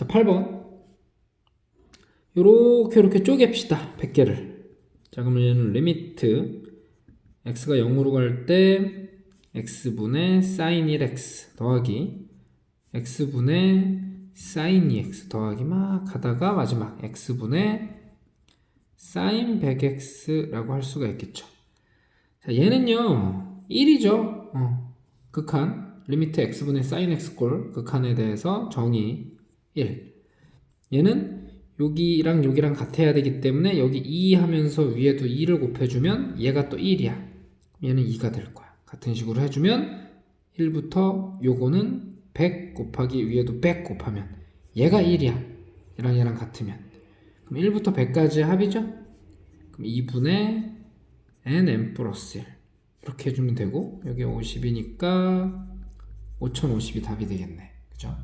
자, 8번. 요렇게 요렇게 쪼갭시다. 100개를. 자, 그러면 얘는 리미트 x가 0으로 갈 때 x분의 sin 1x 더하기 x분의 sin 2x 더하기 막 하다가 마지막 x분의 sin 100x라고 할 수가 있겠죠. 자, 얘는요. 1이죠. 어, 극한 리미트 x분의 sin x꼴 극한에 대해서 정의 1. 얘는 여기랑 여기랑 같아야 되기 때문에 여기 2 하면서 위에도 2를 곱해주면 얘가 또 1이야. 얘는 2가 될 거야. 같은 식으로 해주면 1부터 요거는 100 곱하기 위에도 100 곱하면 얘가 1이야. 얘랑 얘랑 같으면. 그럼 1부터 100까지 합이죠? 그럼 2분의 nm 플러스 1 이렇게 해주면 되고 여기 50이니까 5050이 답이 되겠네. 그죠?